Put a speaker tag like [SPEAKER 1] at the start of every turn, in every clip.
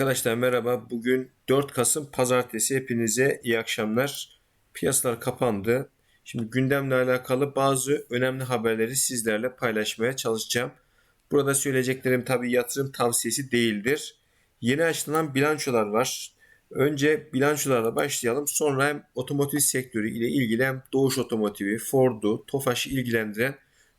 [SPEAKER 1] Arkadaşlar merhaba. Bugün 4 Kasım Pazartesi. Hepinize iyi akşamlar. Piyasalar kapandı. Şimdi gündemle alakalı bazı önemli haberleri sizlerle paylaşmaya çalışacağım. Burada söyleyeceklerim tabii yatırım tavsiyesi değildir. Yeni açıklanan bilançolar var. Önce bilançolarla başlayalım. Sonra hem otomotiv sektörü ile ilgili hem Doğuş Otomotiv'i, Ford'u, Tofaş'ı ilgilendiren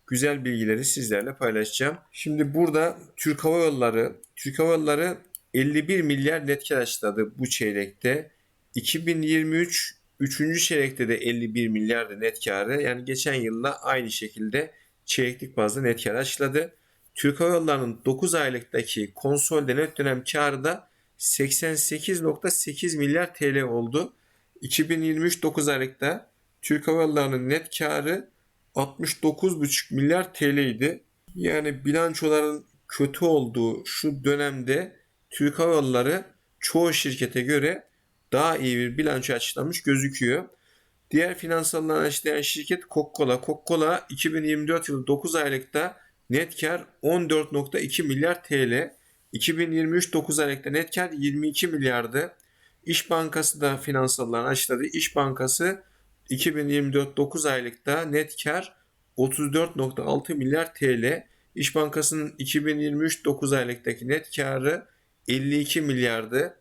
[SPEAKER 1] güzel bilgileri sizlerle paylaşacağım. Şimdi burada Türk Hava Yolları, Türk Hava Yolları 51 milyar net kar açıkladı bu çeyrekte. 2023 3. çeyrekte de 51 milyardı net karı. Yani geçen yılla aynı şekilde çeyreklik bazda net kar açıkladı. Türk Hava Yolları'nın 9 aylıktaki konsolde net dönem karı da 88.8 milyar TL oldu. 2023 9 aylıkta Türk Hava Yolları'nın net karı 69,5 milyar TL idi. Yani bilançoların kötü olduğu şu dönemde Türk Hava Yolları çoğu şirkete göre daha iyi bir bilanço açıklamış gözüküyor. Diğer finansallarını açıklayan şirket Coca-Cola. Coca-Cola 2024 yılı 9 aylıkta net kar 14.2 milyar TL. 2023 9 aylıkta net kar 22 milyardı. İş Bankası da finansallarını açıkladı. İş Bankası 2024 9 aylıkta net kar 34.6 milyar TL. İş Bankası'nın 2023 9 aylıktaki net karı 52 milyardı.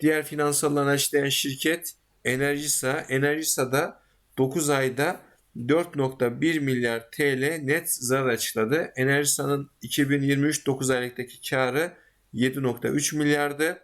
[SPEAKER 1] Diğer finansallarını açıklayan şirket Enerjisa. Enerjisa'da 9 ayda 4.1 milyar TL net zarar açıkladı. Enerjisa'nın 2023 9 aylıktaki karı 7.3 milyardı.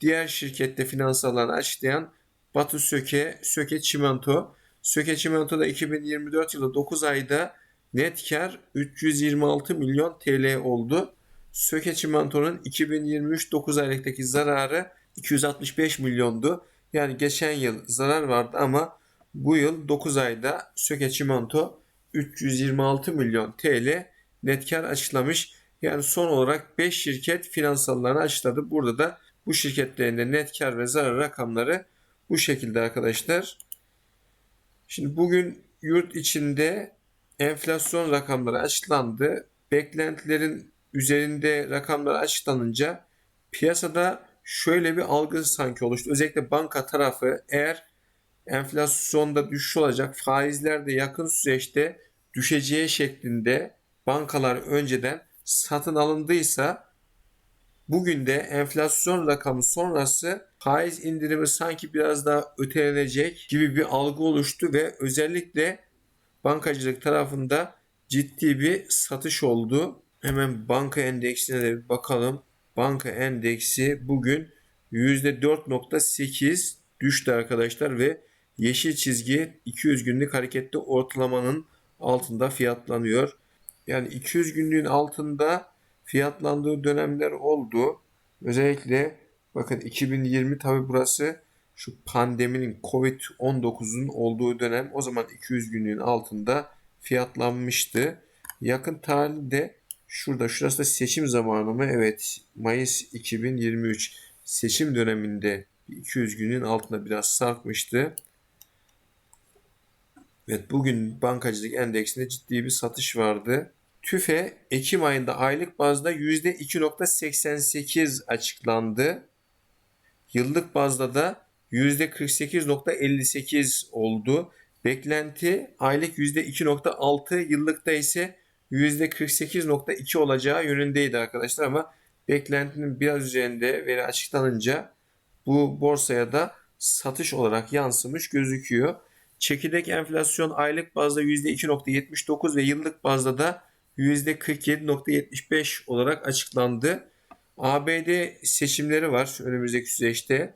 [SPEAKER 1] Diğer şirkette finansallarını açıklayan Batu Söke, Söke Çimento. Söke Çimento da 2024 yılı 9 ayda net kar 326 milyon TL oldu. Söke Çimento'nun 2023 9 aylıktaki zararı 265 milyondu. Yani geçen yıl zarar vardı ama bu yıl 9 ayda Söke Çimento 326 milyon TL net kar açıklamış. Yani son olarak 5 şirket finansallarını açıkladı. Burada da bu şirketlerin de net kar ve zarar rakamları bu şekilde arkadaşlar. Şimdi bugün yurt içinde enflasyon rakamları açıklandı. Beklentilerin üzerinde rakamlar açıklanınca piyasada şöyle bir algı sanki oluştu. Özellikle banka tarafı eğer enflasyonda düşüş olacak, faizler de yakın süreçte düşeceği şeklinde bankalar önceden satın alındıysa bugün de enflasyon rakamı sonrası faiz indirimi sanki biraz daha ötelenecek gibi bir algı oluştu ve özellikle bankacılık tarafında ciddi bir satış oldu. Hemen banka endeksine de bir bakalım. Banka endeksi bugün %4.8 düştü arkadaşlar ve yeşil çizgi 200 günlük hareketli ortalamanın altında fiyatlanıyor. Yani 200 günlüğün altında fiyatlandığı dönemler oldu. Özellikle bakın 2020 tabi burası şu pandeminin Covid-19'un olduğu dönem o zaman 200 günlüğün altında fiyatlanmıştı. Yakın tarihte Şurada şurası da seçim zamanı mı? Evet. Mayıs 2023 seçim döneminde 200 günün altında biraz sarkmıştı. Evet bugün bankacılık endeksinde ciddi bir satış vardı. TÜFE Ekim ayında aylık bazda %2.88 açıklandı. Yıllık bazda da %48.58 oldu. Beklenti aylık %2.6, yıllıkta ise %48.2 olacağı yönündeydi arkadaşlar ama beklentinin biraz üzerinde veri açıklanınca bu borsaya da satış olarak yansımış gözüküyor. Çekirdek enflasyon aylık bazda %2.79 ve yıllık bazda da %47.75 olarak açıklandı. ABD seçimleri var önümüzdeki süreçte.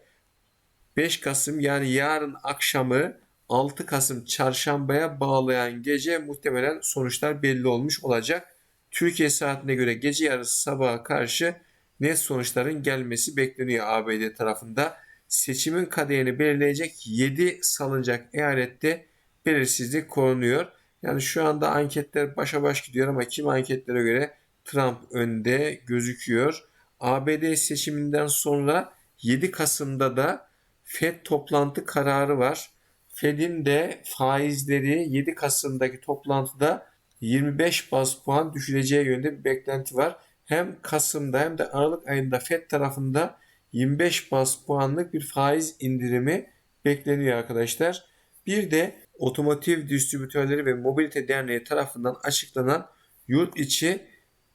[SPEAKER 1] 5 Kasım yani yarın akşamı 6 Kasım çarşambaya bağlayan gece muhtemelen sonuçlar belli olmuş olacak. Türkiye saatine göre gece yarısı sabaha karşı net sonuçların gelmesi bekleniyor ABD tarafında. Seçimin kaderini belirleyecek 7 salınacak eyalette belirsizlik korunuyor. Yani şu anda anketler başa baş gidiyor ama kim anketlere göre Trump önde gözüküyor. ABD seçiminden sonra 7 Kasım'da da FED toplantı kararı var. Fed'in de faizleri 7 Kasım'daki toplantıda 25 bas puan düşüreceği yönünde bir beklenti var. Hem Kasım'da hem de Aralık ayında Fed tarafında 25 bas puanlık bir faiz indirimi bekleniyor arkadaşlar. Bir de Otomotiv Distribütörleri ve Mobilite Derneği tarafından açıklanan yurt içi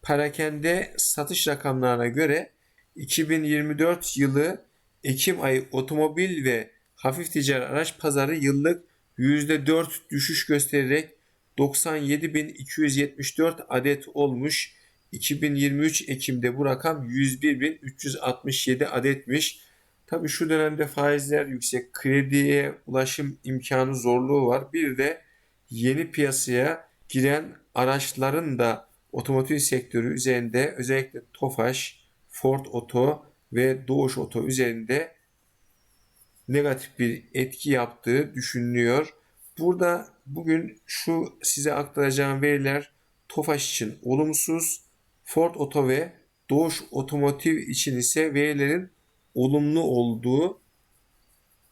[SPEAKER 1] perakende satış rakamlarına göre 2024 yılı Ekim ayı otomobil ve hafif ticari araç pazarı yıllık %4 düşüş göstererek 97.274 adet olmuş. 2023 Ekim'de bu rakam 101.367 adetmiş. Tabi şu dönemde faizler yüksek, krediye ulaşım imkanı zorluğu var. Bir de yeni piyasaya giren araçların da otomotiv sektörü üzerinde özellikle Tofaş, Ford Oto ve Doğuş Oto üzerinde negatif bir etki yaptığı düşünülüyor. Burada bugün şu size aktaracağım veriler Tofaş için olumsuz, Ford Oto ve Doğuş Otomotiv için ise verilerin olumlu olduğu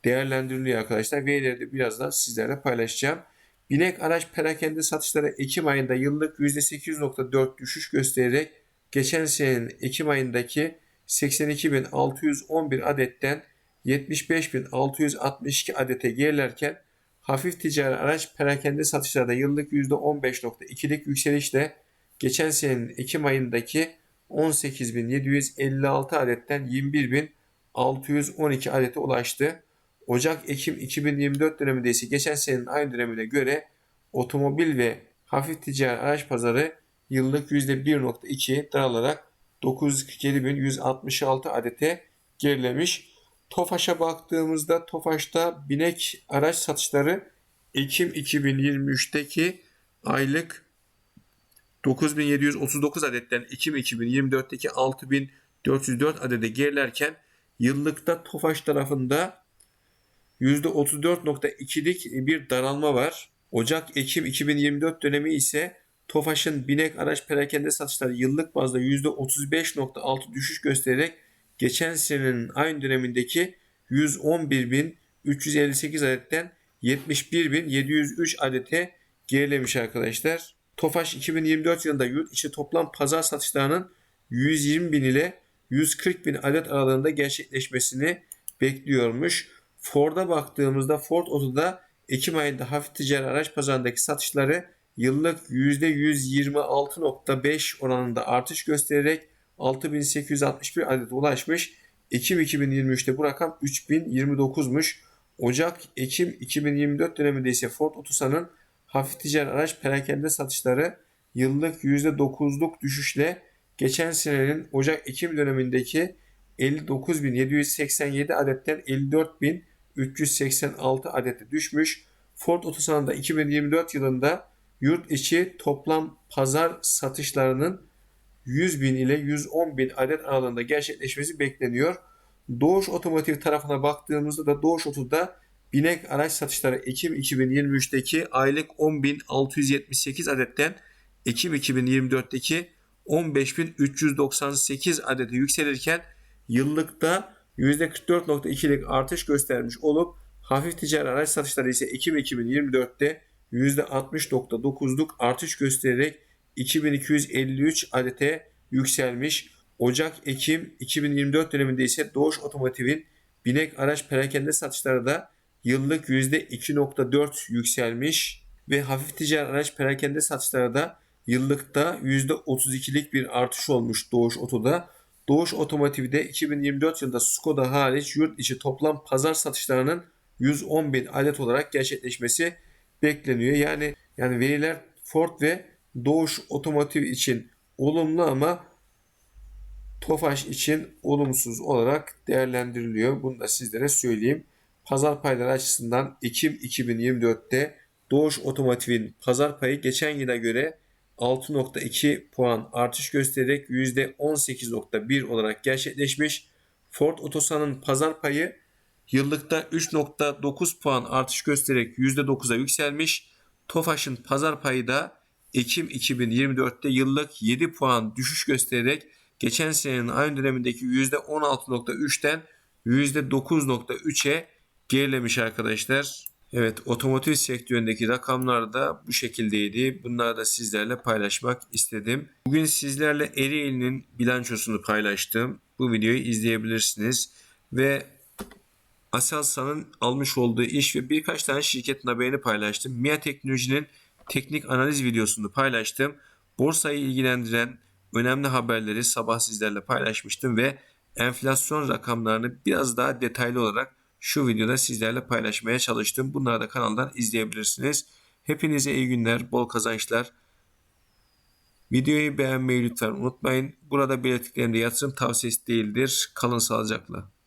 [SPEAKER 1] değerlendiriliyor arkadaşlar. Verileri de birazdan sizlerle paylaşacağım. Binek araç perakende satışları Ekim ayında yıllık %8.4 düşüş göstererek geçen senenin Ekim ayındaki 82.611 adetten 75.662 adete gerilerken hafif ticari araç perakende satışlarda yıllık %15.2'lik yükselişle geçen senenin Ekim ayındaki 18.756 adetten 21.612 adete ulaştı. Ocak-Ekim 2024 döneminde ise geçen senenin aynı dönemine göre otomobil ve hafif ticari araç pazarı yıllık %1.2 daralarak 947.166 adete gerilemiş. Tofaş'a baktığımızda Tofaş'ta binek araç satışları Ekim 2023'teki aylık 9739 adetten Ekim 2024'teki 6404 adede gerilerken yıllıkta Tofaş tarafında %34.2'lik bir daralma var. Ocak-Ekim 2024 dönemi ise Tofaş'ın binek araç perakende satışları yıllık bazda %35.6 düşüş göstererek geçen senenin aynı dönemindeki 111.358 adetten 71.703 adete gerilemiş arkadaşlar. Tofaş 2024 yılında yurt içi toplam pazar satışlarının 120 bin ile 140 bin adet aralığında gerçekleşmesini bekliyormuş. Ford'a baktığımızda Ford Oto'da Ekim ayında hafif ticari araç pazarındaki satışları yıllık %126.5 oranında artış göstererek 6861 adet ulaşmış. Ekim 2023'te bu rakam 3029'muş. Ocak-Ekim 2024 döneminde ise Ford Otosan'ın hafif ticari araç perakende satışları yıllık %9'luk düşüşle geçen senenin Ocak-Ekim dönemindeki 59.787 adetten 54.386 adete düşmüş. Ford Otosan'da 2024 yılında yurt içi toplam pazar satışlarının 100 bin ile 110 bin adet aralığında gerçekleşmesi bekleniyor. Doğuş Otomotiv tarafına baktığımızda da Doğuş Oto'da binek araç satışları Ekim 2023'teki aylık 10.678 adetten Ekim 2024'teki 15.398 adete yükselirken yıllıkta %44.2'lik artış göstermiş olup hafif ticari araç satışları ise Ekim 2024'te %60.9'luk artış göstererek 2253 adete yükselmiş. Ocak-Ekim 2024 döneminde ise Doğuş Otomotiv'in binek araç perakende satışları da yıllık %2.4 yükselmiş ve hafif ticari araç perakende satışları da yıllıkta %32'lik bir artış olmuş Doğuş Oto'da. Doğuş Otomotiv'de 2024 yılında Skoda hariç yurt içi toplam pazar satışlarının 110 bin adet olarak gerçekleşmesi bekleniyor. Yani yani veriler Ford ve Doğuş Otomotiv için olumlu ama Tofaş için olumsuz olarak değerlendiriliyor. Bunu da sizlere söyleyeyim. Pazar payları açısından Ekim 2024'te Doğuş Otomotiv'in pazar payı geçen yıla göre 6.2 puan artış göstererek %18.1 olarak gerçekleşmiş. Ford Otosan'ın pazar payı yıllıkta 3.9 puan artış göstererek %9'a yükselmiş. Tofaş'ın pazar payı da Ekim 2024'te yıllık 7 puan düşüş göstererek geçen senenin aynı dönemindeki %16.3'ten %9.3'e gerilemiş arkadaşlar. Evet otomotiv sektöründeki rakamlar da bu şekildeydi. Bunları da sizlerle paylaşmak istedim. Bugün sizlerle Ereğli'nin bilançosunu paylaştım. Bu videoyu izleyebilirsiniz. ve Aselsan'ın almış olduğu iş ve birkaç tane şirketin haberini paylaştım. MIA Teknoloji'nin teknik analiz videosunu paylaştım. Borsayı ilgilendiren önemli haberleri sabah sizlerle paylaşmıştım ve enflasyon rakamlarını biraz daha detaylı olarak şu videoda sizlerle paylaşmaya çalıştım. Bunları da kanaldan izleyebilirsiniz. Hepinize iyi günler, bol kazançlar. Videoyu beğenmeyi lütfen unutmayın. Burada belirttiklerimde yatırım tavsiyesi değildir. Kalın sağlıcakla.